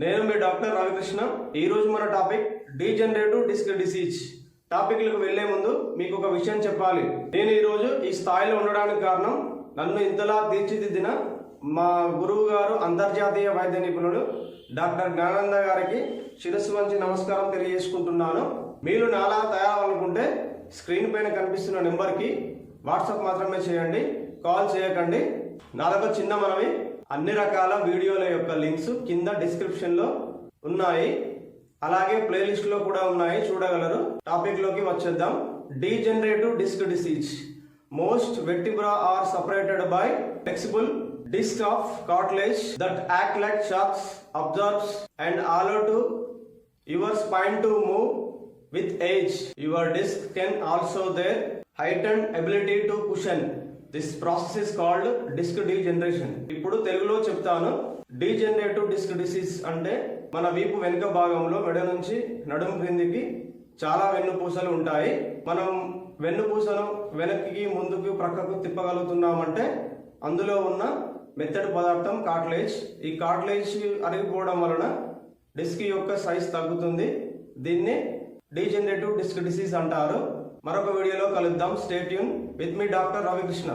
నేను మీ డాక్టర్ రవికృష్ణ. ఈ రోజు మన టాపిక్ డీజనరేటివ్ డిస్క్ డిసీజ్. టాపిక్లకు వెళ్ళే ముందు మీకు ఒక విషయం చెప్పాలి. నేను ఈరోజు ఈ స్థాయిలో ఉండడానికి కారణం నన్ను ఇంతలా తీర్చిదిద్దిన మా గురువు గారు అంతర్జాతీయ వైద్య నిపుణుడు డాక్టర్ జ్ఞానంద గారికి శిరస్సు వంచి నమస్కారం తెలియజేసుకుంటున్నాను. మీరు నాలా తయారవ్వాలనుకుంటే స్క్రీన్ పైన కనిపిస్తున్న నెంబర్కి వాట్సాప్ మాత్రమే చేయండి. కాల్ చేయకండి. నాదొక చిన్న మనవి. అన్ని రకాల వీడియోల యొక్క లింక్స్ కింద డిస్క్రిప్షన్లో ఉన్నాయి. అలాగే ప్లేలిస్ట్లో కూడా ఉన్నాయి. చూడగలరు. టాపిక్లోకి వచ్చేద్దాం. Degenerative disc disease most vertebrae are separated by flexible disc of cartilage that act like shocks absorbs and allow to your spine to move with age your disc can also their heighten ability to cushion this process is called disc degeneration ఇప్పుడు తెలుగులో చెప్తాను. Degenerative disc disease అంటే మన వీపు వెనుక భాగంలో మెడ నుంచి నడుము క్రిందికి చాలా వెన్నుపూసలు ఉంటాయి. మనం వెన్నుపూసను వెనక్కి ముందుకు ప్రక్కకు తిప్పగలుగుతున్నామంటే అందులో ఉన్న మెత్తటి పదార్థం కాట్లేజ్ ఈ కాట్లేజ్ అరిగిపోవడం వలన డిస్క్ యొక్క సైజ్ తగ్గుతుంది. దీన్ని డీజనరేటివ్ డిస్క్ డిసీజ్ అంటారు. మరొక వీడియోలో కలుద్దాం. స్టేట్యూన్ విత్ మీ డాక్టర్ రవికృష్ణ